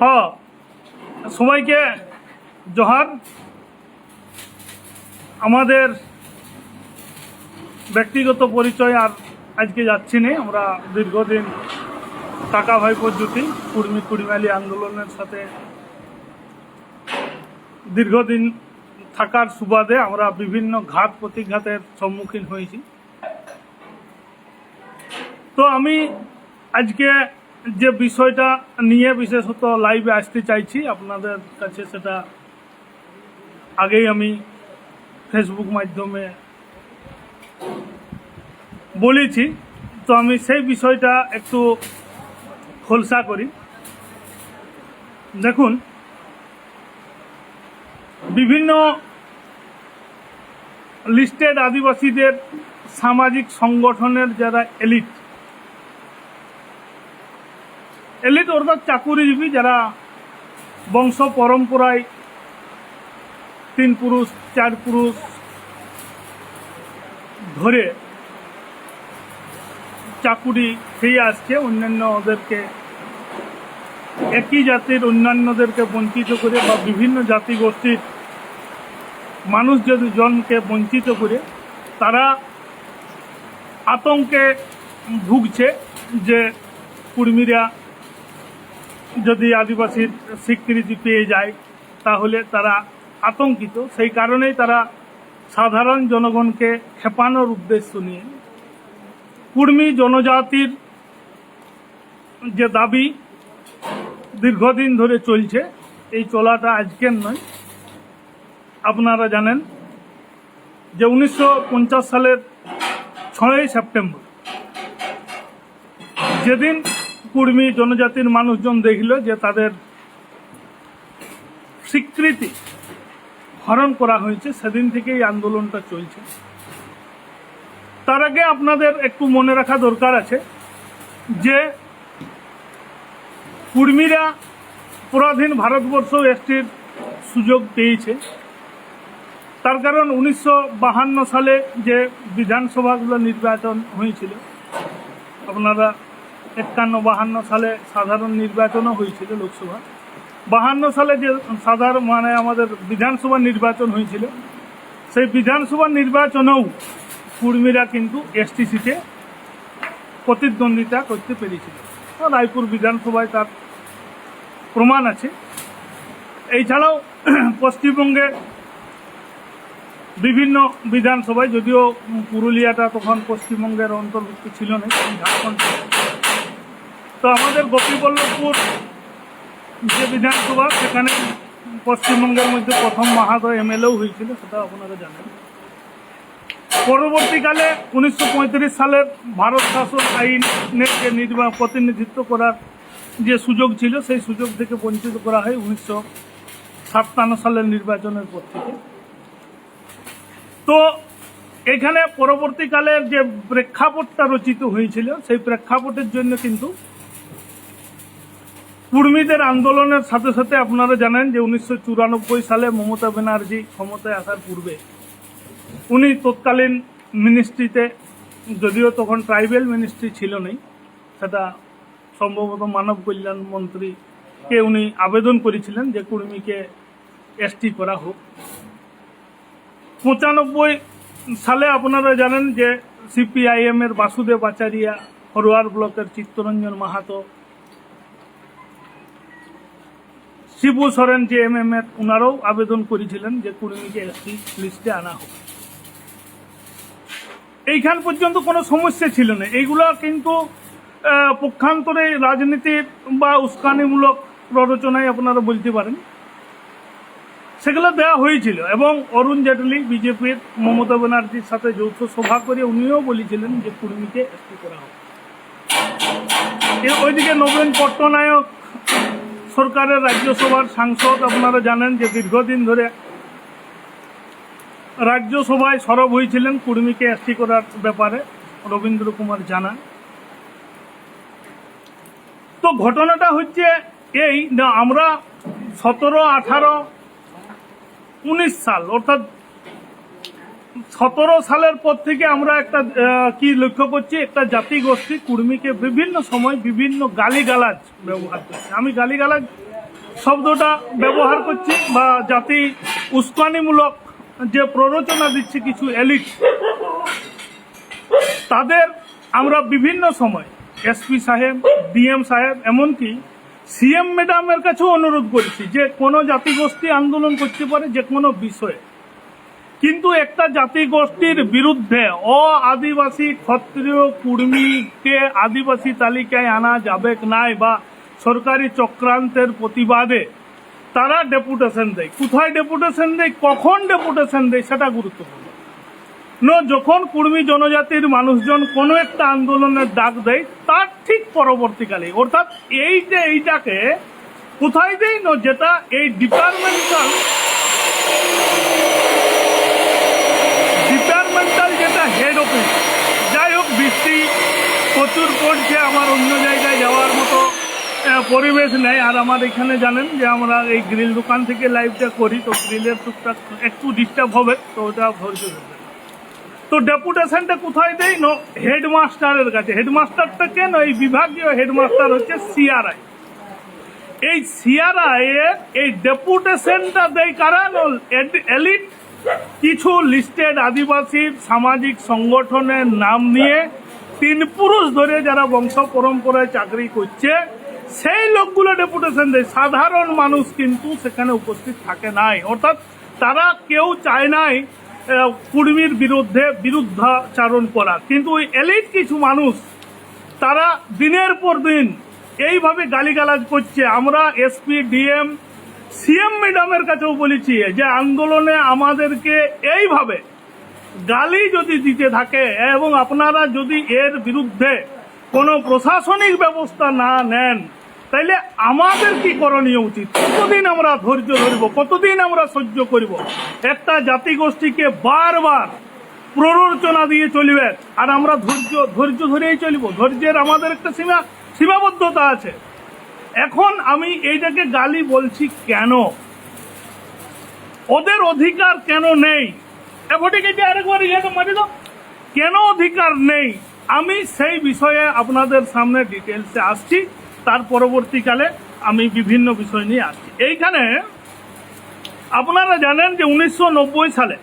হ্যাঁ সবাইকে জোহার। আমাদের ব্যক্তিগত পরিচয় আর আজকে যাচ্ছি না। আমরা দীর্ঘদিন টাকা ভাই পদ্ধতি, কুর্মি কুড়িমালি আন্দোলনের সাথে দীর্ঘদিন থাকার সুবাদে আমরা বিভিন্ন ঘাত প্রতিঘাতের সম্মুখীন হয়েছি। তো আমি আজকে যে বিষয়টা নিয়ে বিশেষত লাইভে আসতে চাইছি, আপনাদের কাছে সেটা আগেই আমি ফেসবুক মাধ্যমে বলেছি। তো আমি সেই বিষয়টা একটু খোলসা করি। দেখুন, বিভিন্ন লিস্টেড আদিবাসীদের সামাজিক সংগঠনের যারা এলিট এলিট অর্থাৎ চাকুরিজীবী যারা বংশ পরম্পরায় তিন পুরুষ, চার পুরুষ ধরে চাকুরি খেয়ে আসছে অন্যান্য ওদেরকে একই জাতির অন্যান্যদেরকে বঞ্চিত করে বা বিভিন্ন জাতিগোষ্ঠীর মানুষ যদি জনকে বঞ্চিত করে, তারা আতঙ্কে ভুগছে যে কুর্মীরা যদি আদিবাসীর স্বীকৃতি পেয়ে যায়, তাহলে তারা আতঙ্কিত। সেই কারণেই তারা সাধারণ জনগণকে খেপানোর উদ্দেশ্য নিয়ে কুর্মী জনজাতির যে দাবি দীর্ঘদিন ধরে চলছে, এই চলাটা আজকের নয়। আপনারা জানেন যে উনিশশো পঞ্চাশ সালের ছয়ই সেপ্টেম্বর, যেদিন কুর্মী জনজাতির মানুষজন দেখল যে তাদের স্বীকৃতি হরণ করা হয়েছে। সেদিন থেকে এই আন্দোলনটা চলছে। তার আগে আপনাদের একটু মনে রাখা দরকার আছে যে কুর্মীরা পরাধীন ভারতবর্ষ এসটির সুযোগ পেয়েছে। তার কারণ উনিশশো সালে যে বিধানসভাগুলো নির্বাচন হয়েছিল, আপনারা একান্ন, বাহান্ন সালে সাধারণ নির্বাচনও হয়েছিল লোকসভা। বাহান্ন সালে যে সাধারণ মানে আমাদের বিধানসভা নির্বাচন হয়েছিল, সেই বিধানসভা নির্বাচনেও কুর্মীরা কিন্তু এসটি সিটে প্রতিদ্বন্দ্বিতা করতে পেরেছিল। রায়পুর বিধানসভায় তার প্রমাণ আছে। এছাড়াও পশ্চিমবঙ্গে বিভিন্ন বিধানসভায়, যদিও পুরুলিয়াটা তখন পশ্চিমবঙ্গের অন্তর্ভুক্ত ছিল না, ঝাড়খণ্ড। তো আমাদের গোপীবল্লভপুর যে বিধানসভা, সেখানে পশ্চিমবঙ্গের মধ্যে প্রথম মাহাদয় এমএলএও হয়েছিল, সেটা আপনারা জানেন। পরবর্তীকালে উনিশশো সালের ভারত শাসন আইনের যে নির্বাহ প্রতিনিধিত্ব করার যে সুযোগ ছিল, সেই সুযোগ থেকে বঞ্চিত করা হয় উনিশশো সাতান্ন সালের নির্বাচনের পর থেকে। তো এখানে পরবর্তীকালের যে প্রেক্ষাপটটা রচিত হয়েছিল, সেই প্রেক্ষাপটের জন্য কিন্তু কুর্মীদের আন্দোলনের সাথে সাথে আপনারা জানেন যে উনিশশো চুরানব্বই সালে মমতা ব্যানার্জি ক্ষমতায় আসার পূর্বে উনি তৎকালীন মিনিস্ট্রিতে, যদিও তখন ট্রাইবেল মিনিস্ট্রি ছিল নেই, সেটা সম্ভবত মানব কল্যাণ মন্ত্রীকে উনি আবেদন করেছিলেন যে কুর্মীকে এসটি করা হোক। পঁচানব্বই সালে আপনারা জানেন যে সিপিআইএম এর বাসুদেব আচারিয়া ফরোয়ার ব্লকের চিত্তরঞ্জন মাহাতো শিবু সরেন যে এম এম এর ওনারাও আবেদন করেছিলেন যে কুর্মীকে এসটি লিস্টে আনা হোক। এইখান পর্যন্ত কোনো সমস্যা ছিল না। এইগুলো কিন্তু পক্ষান্তরে রাজনীতির বা উস্কানিমূলক প্ররোচনায় আপনারা বলতে পারেন। সেগুলো দেওয়া হয়েছিল এবং অরুণ জেটলি, বিজেপির মমতা ব্যানার্জির সাথে যৌথ সভা করে উনিও বলেছিলেন যে কুর্মীকে এসটি করা এ- ওইদিকে নবীন পট্টনায়ক সরকারের রাজ্যসভার সাংসদ আপনারা জানেন যে দীর্ঘদিন ধরে রাজ্যসভায় সরব হয়েছিলেন কুর্মীকে এসটি করার ব্যাপারে রবীন্দ্র কুমার জানান। তো ঘটনাটা হচ্ছে এই না, আমরা সতেরো, আঠারো, উনিশ সাল, অর্থাৎ সতেরো সালের পর থেকে আমরা একটা কি লক্ষ্য করছি? একটা জাতি গোষ্ঠী, কুর্মীকে বিভিন্ন সময় বিভিন্ন গালিগালাজ ব্যবহার করছে। আমি গালিগালাজ শব্দটা ব্যবহার করছি বা জাতি উস্কানিমূলক যে প্ররোচনা দিচ্ছে কিছু এলিট, তাদের আমরা বিভিন্ন সময় এসপি সাহেব ডিএম সাহেব, এমনকি সিএম ম্যাডামের কাছেও অনুরোধ করেছি যে কোনো জাতিগোষ্ঠী আন্দোলন করতে পারে যে কোনো বিষয়ে। কিন্তু একটা জাতিগোষ্ঠীর বিরুদ্ধে অ আদিবাসী ক্ষত্রিয় কুর্মীকে আদিবাসী তালিকায় আনা যাবে নাই বা সরকারি চক্রান্তের প্রতিবাদে তারা ডেপুটেশন দেয়। কোথায় ডেপুটেশন দেয়, কখন ডেপুটেশন দেয় সেটা গুরুত্বপূর্ণ। ন, যখন কুর্মী জনজাতির মানুষজন কোনো একটা আন্দোলনের ডাক দেয়, তার ঠিক পরবর্তীকালে, অর্থাৎ এই যে এইটাকে কোথায় দেয় ন, যেটা এই ডিপার্টমেন্টাল হেড অফিস যাই হোক, বৃষ্টি প্রচুর পড়ছে আমার অন্য জায়গায় যাওয়ার মতো পরিবেশ নেই। আর আমার এখানে জানেন যে আমরা এই গ্রিল দোকান থেকে লাইভটা করি, তো গ্রিলের টুকটাক একটু ডিস্টার্ব হবে, তো ওটা ধৈর্য তো ডেপুটেশনটা কোথায় দেয় নো, হেডমাস্টারের কাছে। হেডমাস্টারটা কেন? এই বিভাগীয় হেডমাস্টার হচ্ছে সিআরআই এই সিআরআই এই ডেপুটেশনটা দেয় কারণ এলিট কিছু লিস্টেড আদিবাসী সামাজিক সংগঠনের নাম নিয়ে তিন পুরুষ ধরে যারা বংশ পরম্পরায় চাকরি করছে, সেই লোকগুলো ডেপুটেশন দেয়। সাধারণ মানুষ কিন্তু সেখানে উপস্থিত থাকে নাই। অর্থাৎ তারা কেউ চায় নাই কুর্মীর বিরুদ্ধে বিরুদ্ধাচারণ করা। কিন্তু ওই এলিট কিছু মানুষ, তারা দিনের পর দিন এইভাবে গালিগালাজ করছে। আমরা এসপি ডিএম সিএম ম্যাডামের কাছেও বলেছি যে আন্দোলনে আমাদেরকে এইভাবে গালি যদি দিতে থাকে এবং আপনারা যদি এর বিরুদ্ধে কোনো প্রশাসনিক ব্যবস্থা না নেন, তাইলে আমাদের কি করণীয় উচিত? কতদিন আমরা ধৈর্য ধরব? কতদিন আমরা সহ্য করব? একটা জাতিগোষ্ঠীকে বারবার প্ররোচনা দিয়ে চলবে আর আমরা ধৈর্য ধৈর্য ধরেই চলব। ধৈর্যের আমাদের একটা সীমা, সীমাবদ্ধতা আছে। এখন আমি এইটাকে গালি বলছি কেন? ওদের অধিকার কেন নেই? আরেকবার মারি দাও। কেন অধিকার নেই? আমি সেই বিষয়ে আপনাদের সামনে ডিটেলসে আসছি। তার পরবর্তীকালে আমি বিভিন্ন বিষয় নিয়ে আসছি। এইখানে আপনারা জানেন যে উনিশশো নব্বই সালে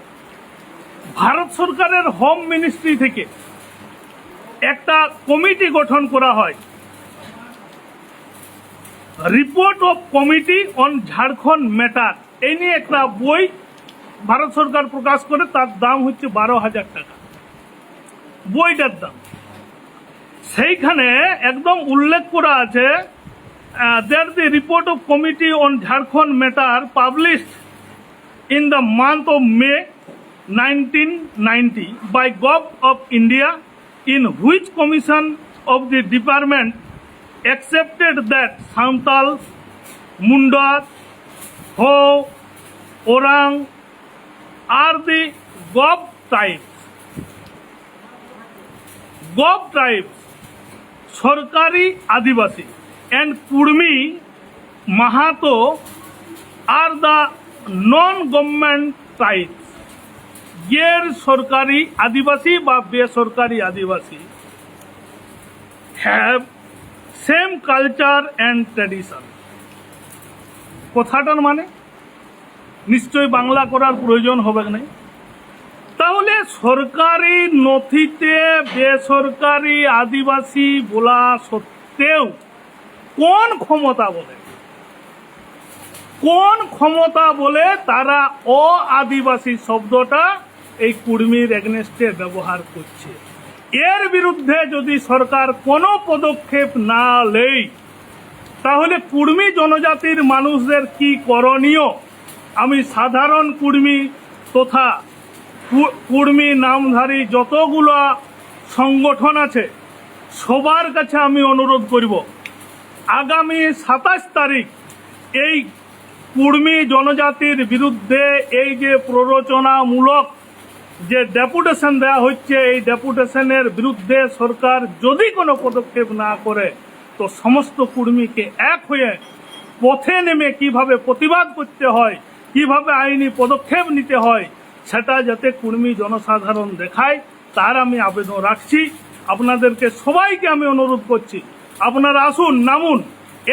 ভারত সরকারের হোম মিনিস্ট্রি থেকে একটা কমিটি গঠন করা হয়। Report of committee on Jharkhand matter এই নিয়ে একটা বই ভারত সরকার প্রকাশ করে তার দাম হচ্ছে বারো হাজার টাকা। বইটার দাম। সেইখানে একদম উল্লেখ করা আছে there the report of committee on Jharkhand matter published in the month of May 1990 by Gov of India, in which commission of the department accepted that Santal, Munda, Ho, Orang are the Gov tribes. Gov tribes, Sorkari Adivasi, and Kurmi Mahato are the non-government tribes. গের সরকারি আদিবাসী বা বেসরকারি আদিবাসী have same culture and tradition কথাটার মানে? নিশ্চয় বাংলা করার প্রয়োজন হবে না তাহলে সরকারি নথিতে বেসরকারি আদিবাসী বলা সত্ত্বেও কোন ক্ষমতা বলে? কোন ক্ষমতা বলে তারা অ আদিবাসী শব্দটা এই কুর্মীর এগনেস্টে ব্যবহার করছে? এর বিরুদ্ধে যদি সরকার কোনো পদক্ষেপ না নেয় তাহলে কুর্মী জনজাতির মানুষদের কি করণীয়? আমি সাধারণ কুর্মী তথা কুর্মী নামধারী যতগুলো সংগঠন আছে, সবার কাছে আমি অনুরোধ করব, আগামী সাতাশ তারিখ এই কুর্মী জনজাতির বিরুদ্ধে এই যে প্ররোচনামূলক যে ডেপুটেশন দেওয়া হচ্ছে, এই ডেপুটেশনের বিরুদ্ধে সরকার যদি কোনো পদক্ষেপ না করে, তো সমস্ত কুর্মীকে এক হয়ে পথে নেমে কীভাবে প্রতিবাদ করতে হয়, কীভাবে আইনি পদক্ষেপ নিতে হয়, সেটা যাতে কুর্মী জনসাধারণ দেখায়, তার আমি আবেদন রাখছি। আপনাদেরকে সবাইকে আমি অনুরোধ করছি, আপনারা আসুন, নামুন।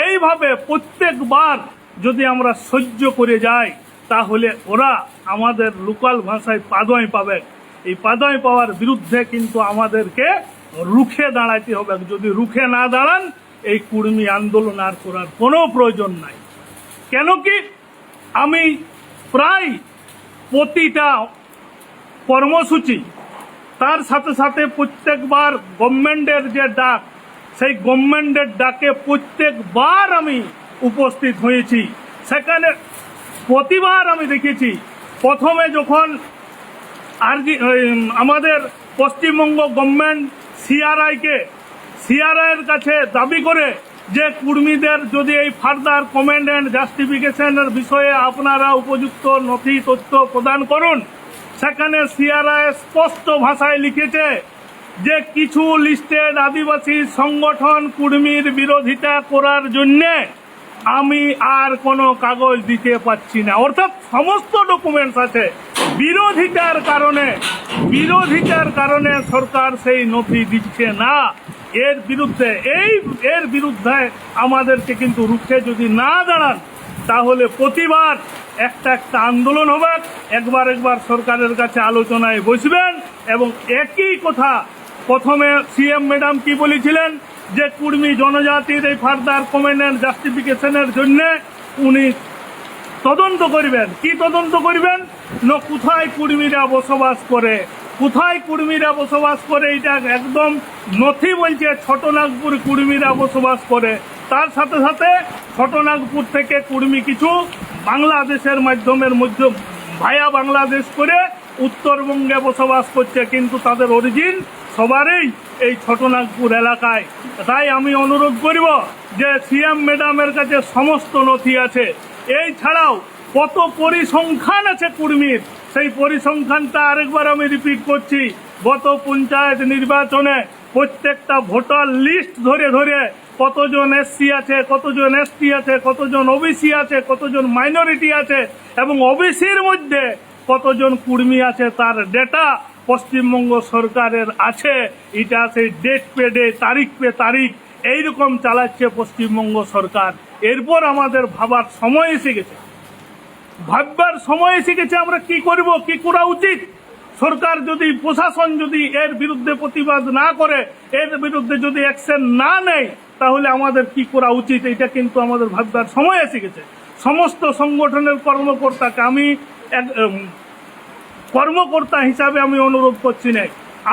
এইভাবে প্রত্যেকবার যদি আমরা সহ্য করে যাই তাহলে ওরা আমাদের লোকাল ভাষায় পাদয় পাবে। এই পাদয় পাওয়ার বিরুদ্ধে কিন্তু আমাদেরকে রুখে দাঁড়াইতে হবে। যদি রুখে না দাঁড়ান, এই কুর্মী আন্দোলন আর করার কোনো প্রয়োজন নাই। কেন কি? আমি প্রায় প্রতিটা কর্মসূচি, তার সাথে সাথে প্রত্যেকবার গভর্নমেন্টের যে ডাক, সেই গভর্নমেন্টের ডাকে প্রত্যেকবার আমি উপস্থিত হয়েছি। সেখানে প্রতিবার আমি দেখেছি। প্রথমে যখন আর আমাদের পশ্চিমবঙ্গ গভর্নমেন্ট সিআরআইকে, সিআরআইয়ের কাছে দাবি করে যে কুর্মীদের যদি এই ফার্দার কমেন্ট অ্যান্ড জাস্টিফিকেশনের বিষয়ে আপনারা উপযুক্ত নথি, তথ্য প্রদান করুন, সেখানে সিআরআই স্পষ্ট ভাষায় লিখেছে যে কিছু লিস্টেড আদিবাসী সংগঠন কুর্মীর বিরোধিতা করার জন্যে আমি আর কোনো কাগজ দিতে পাচ্ছি না। অর্থাৎ সমস্ত ডকুমেন্টস আছে। বিরোধিতার কারণে বিরোধিতার কারণে সরকার সেই নথি দিচ্ছে না। এর বিরুদ্ধে, এই, এর বিরুদ্ধে আমাদেরকে কিন্তু রুখে যদি না দাঁড়ান, তাহলে প্রতিবার একটা একটা আন্দোলন হবে। একবার একবার সরকারের কাছে আলোচনায় বসবেন এবং একই কথা প্রথমে সিএম ম্যাডাম কি বলেছিলেন যে কুর্মী জনজাতির এই ফার্দার কমেন্ট জাস্টিফিকেশনের জন্য উনি তদন্ত করবেন। কি তদন্ত করবেন? না, কোথায় কুর্মীরা বসবাস করে? কোথায় কুর্মীরা বসবাস করে? এটা একদম নথি বলছে ছোটনাগপুর কুর্মীরা বসবাস করে। তার সাথে সাথে ছোটনাগপুর থেকে কুর্মী কিছু বাংলাদেশের মাধ্যমের মধ্যে ভায়া বাংলাদেশ করে উত্তরবঙ্গে বসবাস করছে, কিন্তু তাদের অরিজিন সবারই এই ছোটনাগপুর এলাকায়। তাই আমি অনুরোধ করব যে সিএম ম্যাডামের কাছে সমস্ত নথি আছে। এই ছাড়াও কত পরিসংখ্যান আছে কুর্মীর? সেই পরিসংখ্যানটা আরেকবার আমি রিপিট করছি। গত পঞ্চায়েত নির্বাচনে প্রত্যেকটা ভোটার লিস্ট ধরে ধরে কতজন এসসি আছে, কতজন এসটি আছে, কতজন ওবিসি আছে, কতজন মাইনরিটি আছে এবং ওবিসির মধ্যে কতজন কুর্মী আছে তার ডেটা পশ্চিমবঙ্গ সরকারের আছে, এটা সেই ডেট পে ডে তারিখ পে তারিখ, এইরকম চালাচ্ছে পশ্চিমবঙ্গ সরকার। এরপর আমাদের ভাবার সময় এসে গেছে। ভাববার সময় এসে গেছে, আমরা কি করব, কি করা উচিত? সরকার যদি, প্রশাসন যদি এর বিরুদ্ধে প্রতিবাদ না করে, এর বিরুদ্ধে যদি অ্যাকশন না নেয়, তাহলে আমাদের কি করা উচিত? এটা কিন্তু আমাদের ভাববার সময় এসে গেছে। সমস্ত সংগঠনের কর্মকর্তাকে আমি কর্মকর্তা হিসাবে আমি অনুরোধ করছি না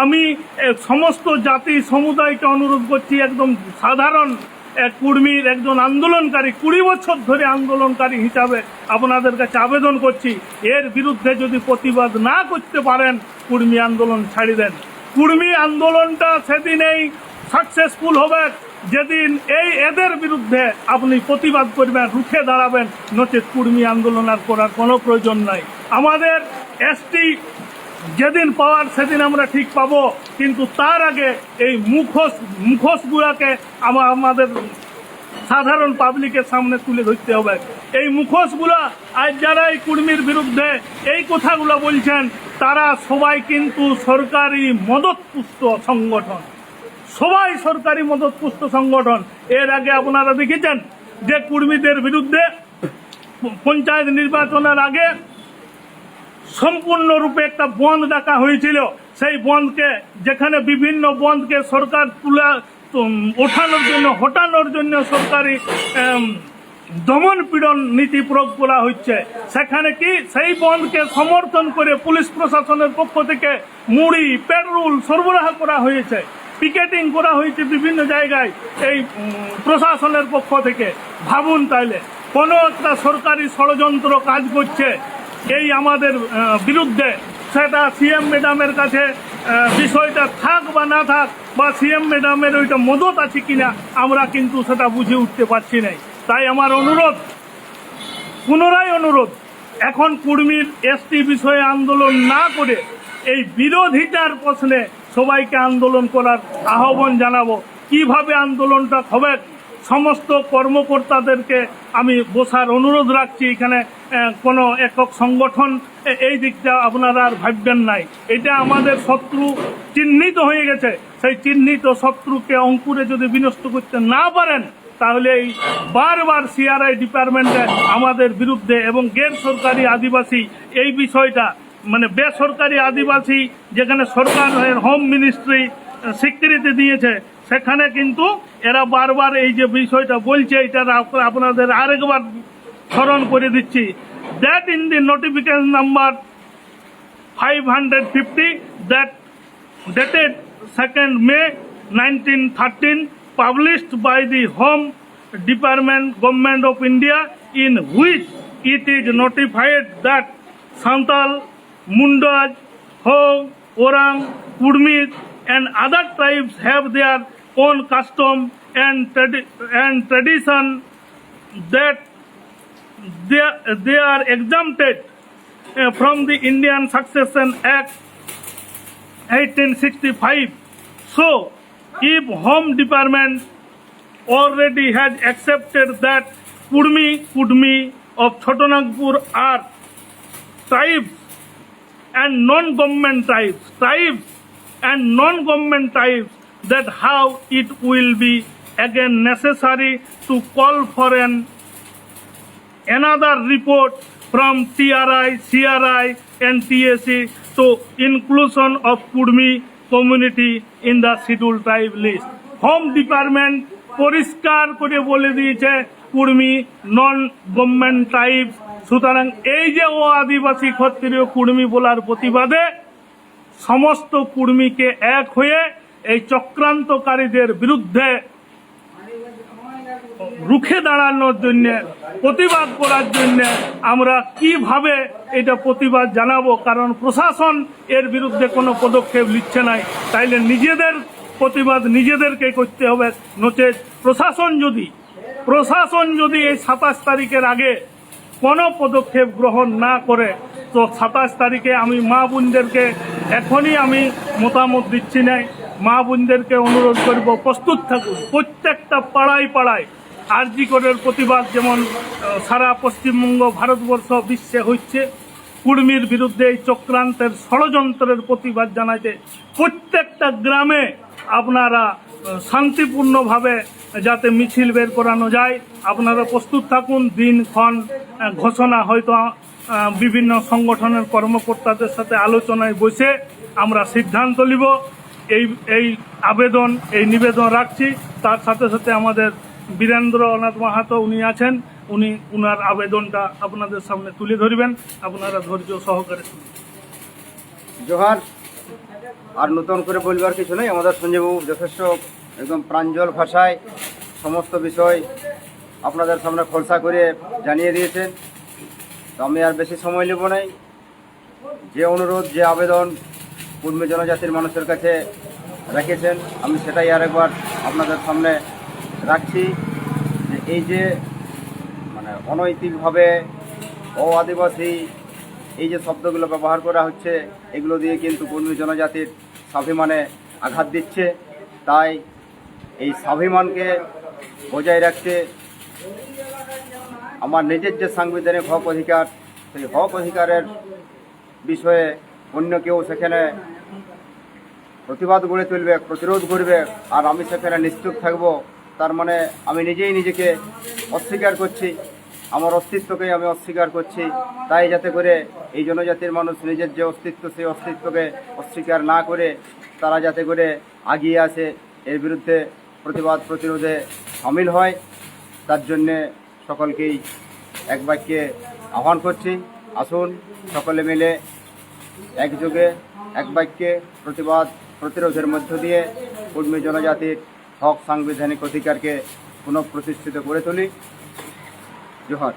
আমি সমস্ত জাতি সমুদায়কে অনুরোধ করছি, একদম সাধারণ এক কুর্মীর, একজন আন্দোলনকারী, কুড়ি বছর ধরে আন্দোলনকারী হিসাবে আপনাদের কাছে আবেদন করছি, এর বিরুদ্ধে যদি প্রতিবাদ না করতে পারেন, কুর্মী আন্দোলন ছাড়ি দেন। কুর্মী আন্দোলনটা সেদিনেই সাকসেসফুল হবে, যেদিন এই এদের বিরুদ্ধে আপনি প্রতিবাদ করবেন, রুখে দাঁড়াবেন, নচেত কুর্মী আন্দোলন আর করার কোনো প্রয়োজন নাই। আমাদের এসটি যেদিন পাওয়ার সেদিন আমরা ঠিক পাব, কিন্তু তার আগে এই মুখোশ, মুখোশগুলাকে আমা- আমাদের সাধারণ পাবলিকের সামনে তুলে ধরতে হবে। এই মুখোশগুলা আজ যারা এই কুর্মীর বিরুদ্ধে এই কথাগুলো বলছেন, তারা সবাই কিন্তু সরকারি মদতপুষ্ট সংগঠন। সবাই সরকারি মদতপুষ্ট সংগঠন। এর আগে আপনারা দেখেছেন যে কুর্মীদের বিরুদ্ধে পঞ্চায়েত নির্বাচনের আগে সম্পূর্ণরূপে একটা বন্ধ ডাকা হয়েছিল। সেই বন্ধকে, যেখানে বিভিন্ন বন্ধকে সরকার তুলে ওঠানোর জন্য, হটানোর জন্য সরকারি দমন পীড়ন নীতি প্রয়োগ করা হচ্ছে। সেখানে কি সেই বন্ধকে সমর্থন করে পুলিশ প্রশাসনের পক্ষ থেকে মুড়ি পেট্রোল সরবরাহ করা হয়েছে। পিকেটিং করা হয়েছে বিভিন্ন জায়গায় এই প্রশাসনের পক্ষ থেকে। ভাবুন তাইলে, কোনো একটা সরকারি ষড়যন্ত্র কাজ করছে এই আমাদের বিরুদ্ধে সেটা সিএম ম্যাডামের কাছে বিষয়টা থাক বা না থাক, বা সিএম ম্যাডামের ওইটা মদত আছে কিনা, আমরা কিন্তু সেটা বুঝে উঠতে পারছি না তাই আমার অনুরোধ, পুনরায় অনুরোধ, এখন কুর্মীর এসটি বিষয়ে আন্দোলন না করে এই বিরোধিতার প্রশ্নে সবাইকে আন্দোলন করার আহ্বান জানাব। কীভাবে আন্দোলনটা হবে? সমস্ত কর্মকর্তাদেরকে আমি বসার অনুরোধ রাখছি এখানে কোনো একক সংগঠন এই দিকটা আপনারা আর ভাববেন নাই। এটা আমাদের শত্রু চিহ্নিত হয়ে গেছে। সেই চিহ্নিত শত্রুকে অঙ্কুরে যদি বিনষ্ট করতে না পারেন, তাহলে এই বারবার সিআরআই ডিপার্টমেন্টে আমাদের বিরুদ্ধে এবং গের সরকারি আদিবাসী এই বিষয়টা মানে বেসরকারি আদিবাসী যেখানে সরকারের হোম মিনিস্ট্রি স্বীকৃতি দিয়েছে সেখানে কিন্তু এরা বারবার এই যে বিষয়টা বলছে, এটা আপনাদের আরেকবার স্মরণ করে দিচ্ছি। That in the notification number five hundred fifty that dated second May nineteen thirteen published by the home department government of India in which it is notified that Santhal Mundas Ho Oraon কুড়মিত and other tribes have their own custom and, tradi- and tradition that they, are- they are exempted uh, from the Indian Succession Act 1865. So, if Home Department already has accepted that Pudmi Pudmi of Chotanagpur are tribes and non-government tribes, tribes and non-government tribes, that how it will be again necessary to call for an another report from TRI, CRI and TSC to inclusion of Kudmi community in the scheduled tribe list. Home Department পরিষ্কার করে বলে দিয়েছে Kurmi non government tribe সুতরাং এই যে ও আদিবাসী ক্ষত্রিয় কুর্মি বলার প্রতিবাদে সমস্ত কুর্মীকে এক হয়ে এই চক্রান্তকারীদের বিরুদ্ধে রুখে দাঁড়ানোর জন্য, প্রতিবাদ করার জন্য আমরা কীভাবে এটা প্রতিবাদ জানাব? কারণ প্রশাসন এর বিরুদ্ধে কোনো পদক্ষেপ নিচ্ছে নাই। তাইলে নিজেদের প্রতিবাদ নিজেদেরকে করতে হবে। নচেত প্রশাসন যদি প্রশাসন যদি এই সাতাশ তারিখের আগে কোনো পদক্ষেপ গ্রহণ না করে সাতাশ তারিখে আমি মা বোনদেরকে এখনই আমি মতামত দিচ্ছি নাই। মা বোনদেরকে অনুরোধ করব, প্রস্তুত থাকুন। প্রত্যেকটা পাড়ায় পাড়ায় আরজি করের প্রতিবাদ যেমন সারা পশ্চিমবঙ্গ ভারতবর্ষ বিশ্বে হচ্ছে। কুর্মীর বিরুদ্ধে এই চক্রান্তের ষড়যন্ত্রের প্রতিবাদ জানাইতে প্রত্যেকটা গ্রামে আপনারা শান্তিপূর্ণভাবে যাতে মিছিল বের করানো যায়। আপনারা প্রস্তুত থাকুন দিনক্ষণ ঘোষণা হয়তো বিভিন্ন সংগঠনের কর্মকর্তাদের সাথে আলোচনায় বসে আমরা সিদ্ধান্ত নিব। এই এই আবেদন, এই নিবেদন রাখছি। তার সাথে সাথে আমাদের বীরেন্দ্রনাথ মাহাতো উনি আছেন। উনি উনার আবেদনটা আপনাদের সামনে তুলে ধরবেন। আপনারা ধৈর্য সহকারে জোহার, আর নতুন করে বলবার কিছু নেই। আমাদের সঞ্জয়বাবু যথেষ্ট একদম প্রাঞ্জল ভাষায় সমস্ত বিষয় আপনাদের সামনে খোলসা করে জানিয়ে দিয়েছেন। তো আমি আর বেশি সময় নেব নাই। যে অনুরোধ, যে আবেদন পূর্বে জনজাতির মানুষের কাছে রেখেছেন, আমি সেটাই আরেকবার আপনাদের সামনে রাখছি যে এই যে মানে অনৈতিকভাবে ও আদিবাসী এই যে শব্দগুলো ব্যবহার করা হচ্ছে, এগুলো দিয়ে কিন্তু কর্মী জনজাতির স্বাভিমানে আঘাত দিচ্ছে। তাই এই স্বাভিমানকে বজায় রাখতে আমার নিজের যে সাংবিধানিক হক অধিকার, সেই হক অধিকারের বিষয়ে অন্য কেউ সেখানে প্রতিবাদ গড়ে তুলবে, প্রতিরোধ করবে আর আমি সেখানে নিশ্চুপ থাকব, তার মানে আমি নিজেই নিজেকে অস্বীকার করছি, আমার অস্তিত্বকেই আমি অস্বীকার করছি, তাই যাতে করে এই জনজাতির মানুষ নিজের যে অস্তিত্ব, সেই অস্তিত্বকে অস্বীকার না করে তারা যাতে করে আগিয়ে আসে, এর বিরুদ্ধে প্রতিবাদ প্রতিরোধে সামিল হয়, তার জন্যে সকলকেই এক বাক্যে আহ্বান করছি। আসুন সকলে মিলে একযোগে এক বাক্যে প্রতিবাদ প্রতিরোধের মধ্য দিয়ে কর্মী জনজাতির হক সাংবিধানিক অধিকারকে পুনঃপ্রতিষ্ঠিত করে তুলি। জোহার।